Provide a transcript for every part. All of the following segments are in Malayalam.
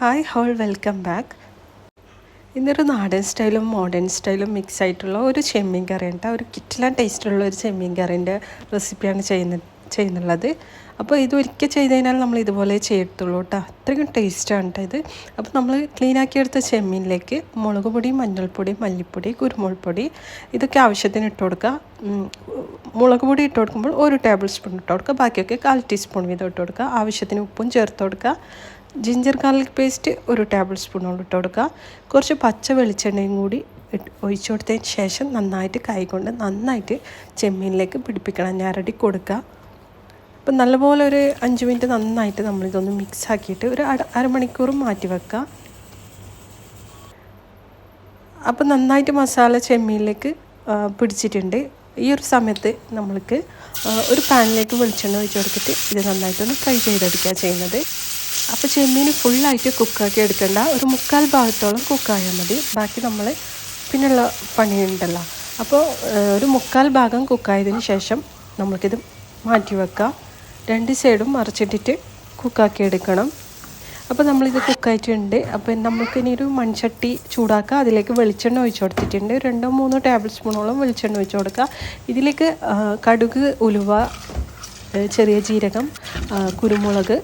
Hi whole welcome back. ഇന്നൊരു നാടൻ സ്റ്റൈലും മോഡേൺ സ്റ്റൈലും മിക്സ് ആയിട്ടുള്ള ഒരു ചെമ്മീൻ കറി ഉണ്ട്. ഒരു കിറ്റിലാൻ ടേസ്റ്റുള്ള ഒരു ചെമ്മീൻ കറിന്റെ റെസിപ്പിയാണ് ചെയ്യുന്ന ചെയ്യുന്നുള്ളത്. അപ്പോൾ ഇത് ഒരിക്കൽ ചെയ്ത് കഴിഞ്ഞാൽ നമ്മൾ ഇതുപോലെ ചെയ്യത്തുള്ളൂ കേട്ടോ. അത്രയും ടേസ്റ്റാണ് കേട്ടോ ഇത്. അപ്പോൾ നമ്മൾ ക്ലീൻ ആക്കിയെടുത്ത ചെമ്മീനിലേക്ക് മുളക് പൊടി മഞ്ഞൾപ്പൊടി മല്ലിപ്പൊടി കുരുമുളക് പൊടി ഇതൊക്കെ ആവശ്യത്തിന് ഇട്ട് കൊടുക്കുക. മുളക് പൊടി ഇട്ട് കൊടുക്കുമ്പോൾ ഒരു ടേബിൾ സ്പൂൺ ഇട്ട് കൊടുക്കുക. ബാക്കിയൊക്കെ കാൽ ടീസ്പൂൺ വീതം ഇട്ട് കൊടുക്കുക. ആവശ്യത്തിന് ഉപ്പും ചേർത്ത് കൊടുക്കുക. ജിഞ്ചർ ഗാർലിക് പേസ്റ്റ് ഒരു ടേബിൾ സ്പൂണോട് ഇട്ട് കൊടുക്കുക. കുറച്ച് പച്ച വെളിച്ചെണ്ണയും കൂടി ഒഴിച്ചു കൊടുത്തതിന് ശേഷം നന്നായിട്ട് കൈകൊണ്ട് നന്നായിട്ട് ചെമ്മീനിലേക്ക് പിടിപ്പിക്കണം. ഞരടി കൊടുക്കുക. അപ്പം നല്ലപോലെ ഒരു അഞ്ച് മിനിറ്റ് നന്നായിട്ട് നമ്മളിതൊന്ന് മിക്സ് ആക്കിയിട്ട് ഒരു അര അരമണിക്കൂർ മാറ്റി വെക്കുക. അപ്പം നന്നായിട്ട് മസാല ചെമ്മീനിലേക്ക് പിടിച്ചിട്ടുണ്ട്. ഈ ഒരു സമയത്ത് നമ്മൾക്ക് ഒരു പാനിലേക്ക് വെളിച്ചെണ്ണ ഒഴിച്ചു കൊടുത്തിട്ട് ഇത് നന്നായിട്ടൊന്ന് ഫ്രൈ ചെയ്തെടുക്കുക ചെയ്യുന്നത്. അപ്പോൾ ചെമ്മീൻ ഫുള്ളായിട്ട് കുക്കാക്കി എടുക്കേണ്ട. ഒരു മുക്കാൽ ഭാഗത്തോളം കുക്കായാൽ മതി. ബാക്കി നമ്മൾ പിന്നെയുള്ള പണിയുണ്ടല്ലോ. അപ്പോൾ ഒരു മുക്കാൽ ഭാഗം കുക്കായതിന് ശേഷം നമുക്കിത് മാറ്റി വെക്കാം. രണ്ട് സൈഡും മറിച്ചിട്ടിട്ട് കുക്കാക്കി എടുക്കണം. അപ്പോൾ നമ്മളിത് കുക്കായിട്ടുണ്ട് അപ്പോൾ നമുക്ക് ഇനി ഒരു മൺചട്ടി ചൂടാക്കുക അതിലേക്ക് വെളിച്ചെണ്ണ ഒഴിച്ചു കൊടുത്തിട്ടുണ്ട്. രണ്ടോ മൂന്നോ ടേബിൾ സ്പൂണോളം വെളിച്ചെണ്ണ ഒഴിച്ചു കൊടുക്കുക ഇതിലേക്ക് കടുക് ഉലുവ ചെറിയ ജീരകം കുരുമുളക്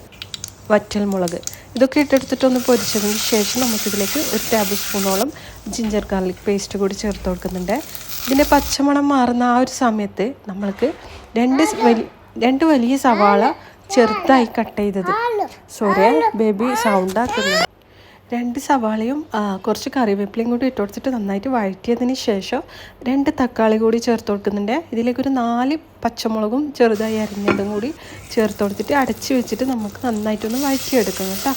വറ്റൽമുളക്. ഇതൊക്കെ ഇട്ടെടുത്തിട്ടൊന്ന് പൊരിച്ചതിന് ശേഷം നമുക്കിതിലേക്ക് ഒരു ടേബിൾ സ്പൂണോളം ജിഞ്ചർ ഗാർലിക് പേസ്റ്റ് കൂടി ചേർത്ത് കൊടുക്കുന്നുണ്ട്. ഇതിന്റെ പച്ചമണം മാറുന്ന ആ ഒരു സമയത്ത് നമ്മൾക്ക് രണ്ട് വലിയ രണ്ട് വലിയ സവാള ചെറുതായി കട്ട് ചെയ്തത്. സോറി ബേബി സൗണ്ട് ആക്കുന്നു രണ്ട് സവാളയും കുറച്ച് കറിവേപ്പിലയും കൂടി ഇട്ട് കൊടുത്തിട്ട് നന്നായിട്ട് വഴറ്റിയതിന് ശേഷം രണ്ട് തക്കാളി കൂടി ചേർത്ത് കൊടുക്കുന്നുണ്ട്. ഇതിലേക്ക് ഒരു നാല് പച്ചമുളകും ചെറുതായി അരിഞ്ഞതും കൂടി ചേർത്ത് കൊടുത്തിട്ട് അടച്ച് വെച്ചിട്ട് നമുക്ക് നന്നായിട്ടൊന്ന് വഴറ്റിയെടുക്കണം കേട്ടോ.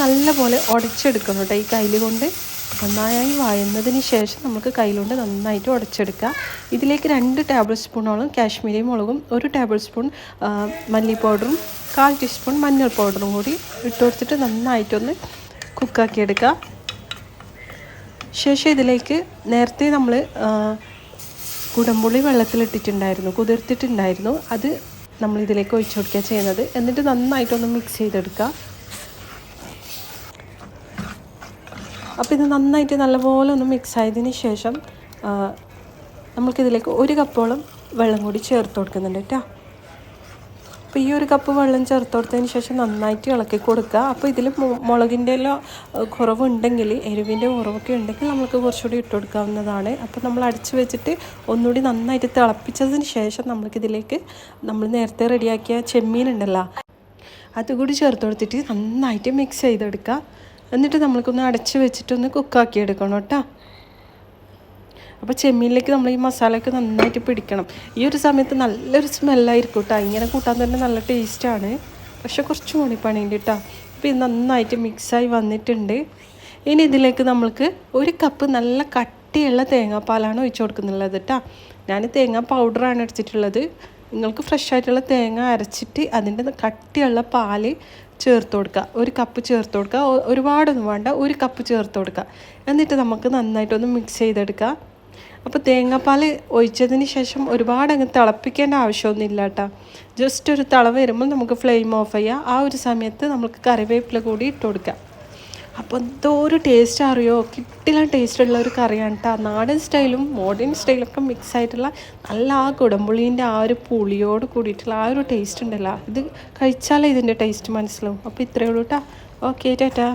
നല്ലപോലെ ഉടച്ചെടുക്കണം കേട്ടോ ഈ കയ്യിൽ കൊണ്ട്. നന്നായി വഴന്നതിന് ശേഷം നമുക്ക് കയ്യിലുണ്ട് നന്നായിട്ട് ഉടച്ചെടുക്കുക ഇതിലേക്ക് രണ്ട് ടേബിൾ സ്പൂണോളം കാശ്മീരി മുളകും ഒരു ടേബിൾ സ്പൂൺ മല്ലി പൗഡറും കാൽ ടീസ്പൂൺ മഞ്ഞൾ പൗഡറും കൂടി ഇട്ട് കൊടുത്തിട്ട് നന്നായിട്ടൊന്ന് കുക്കാക്കി എടുക്കാം. ശേഷം ഇതിലേക്ക് നേരത്തെ നമ്മൾ കുടംപുളി വെള്ളത്തിലിട്ടിട്ടുണ്ടായിരുന്നു കുതിർത്തിട്ടുണ്ടായിരുന്നു. അത് നമ്മൾ ഇതിലേക്ക് ഒഴിച്ചു കൊടുക്കുക ചെയ്യുന്നത്. എന്നിട്ട് നന്നായിട്ടൊന്ന് മിക്സ് ചെയ്തെടുക്കുക. അപ്പോൾ ഇത് നന്നായിട്ട് നല്ലപോലെ ഒന്ന് മിക്സ് ആയതിന് ശേഷം നമുക്കിതിലേക്ക് ഒരു കപ്പോളം വെള്ളം കൂടി ചേർത്ത് കൊടുക്കുന്നുണ്ട് കേട്ടോ. അപ്പോൾ ഈ ഒരു കപ്പ് വെള്ളം ചേർത്ത് കൊടുത്തതിന് ശേഷം നന്നായിട്ട് ഇളക്കി കൊടുക്കുക. അപ്പോൾ ഇതിൽ മുളകിന്റെ എല്ലാം കുറവുണ്ടെങ്കിൽ എരിവിന്റെ കുറവൊക്കെ ഉണ്ടെങ്കിൽ നമുക്ക് കുറച്ചുകൂടി ഇട്ട് കൊടുക്കാവുന്നതാണ്. അപ്പോൾ നമ്മൾ അടിച്ച് വെച്ചിട്ട് ഒന്നുകൂടി നന്നായിട്ട് തിളപ്പിച്ചതിന് ശേഷം നമുക്കിതിലേക്ക് നമ്മൾ നേരത്തെ റെഡിയാക്കിയ ചെമ്മീൻ ഉണ്ടല്ലോ അതുകൂടി ചേർത്ത് കൊടുത്തിട്ട് നന്നായിട്ട് മിക്സ് ചെയ്തെടുക്കുക. എന്നിട്ട് നമ്മൾക്കൊന്ന് അടച്ച് വെച്ചിട്ടൊന്ന് കുക്കാക്കി എടുക്കണം കേട്ടോ. അപ്പോൾ ചെമ്മീനിലേക്ക് നമ്മൾ ഈ മസാലയൊക്കെ നന്നായിട്ട് പിടിക്കണം. ഈ ഒരു സമയത്ത് നല്ലൊരു സ്മെല്ലായിരിക്കും കേട്ടോ ഇങ്ങനെ കൂട്ടാൻ തന്നെ നല്ല ടേസ്റ്റാണ് പക്ഷെ കുറച്ച് കൂടി പണിയുണ്ട് കേട്ടോ അപ്പോൾ ഇത് നന്നായിട്ട് മിക്സായി വന്നിട്ടുണ്ട്. ഇനി ഇതിലേക്ക് നമ്മൾക്ക് ഒരു കപ്പ് നല്ല കട്ടിയുള്ള തേങ്ങാപ്പാലാണ് ഒഴിച്ചു കൊടുക്കുന്നുള്ളത് കേട്ടോ ഞാൻ തേങ്ങാ പൗഡറാണ് അടിച്ചിട്ടുള്ളത് നിങ്ങൾക്ക് ഫ്രഷ് ആയിട്ടുള്ള തേങ്ങ അരച്ചിട്ട് അതിന്റെ കട്ടിയുള്ള പാൽ ചേർത്ത് കൊടുക്കുക ഒരു കപ്പ് ചേർത്ത് കൊടുക്കുക ഒരുപാടൊന്നും വേണ്ട. ഒരു കപ്പ് ചേർത്ത് കൊടുക്കുക എന്നിട്ട് നമുക്ക് നന്നായിട്ടൊന്ന് മിക്സ് ചെയ്തെടുക്കുക അപ്പോൾ തേങ്ങാപ്പാൽ ഒഴിച്ചതിന് ശേഷം ഒരുപാട് അങ്ങ് തിളപ്പിക്കേണ്ട ആവശ്യമൊന്നുമില്ല കേട്ടോ ജസ്റ്റ് ഒരു തിള വരുമ്പോൾ നമുക്ക് ഫ്ലെയിം ഓഫ് ചെയ്യാം. ആ ഒരു സമയത്ത് നമുക്ക് കറിവേപ്പില കൂടി ഇട്ട് കൊടുക്കാം. അപ്പോൾ എന്തോ ഒരു ടേസ്റ്റ് അറിയോ? കിട്ടില്ല ടേസ്റ്റുള്ള ഒരു കറിയാണ് കേട്ടോ നാടൻ സ്റ്റൈലും മോഡേൺ സ്റ്റൈലൊക്കെ മിക്സ് ആയിട്ടുള്ള നല്ല ആ കുടംപുളീന്റെ ആ ഒരു പുളിയോട് കൂടിയിട്ടുള്ള ആ ഒരു ടേസ്റ്റ് ഉണ്ടല്ലോ. ഇത് കഴിച്ചാലേ ഇതിന്റെ ടേസ്റ്റ് മനസ്സിലാവും. അപ്പോൾ ഇത്രയേ ഉള്ളൂ കേട്ടോ ഓക്കെ ടാറ്റാ.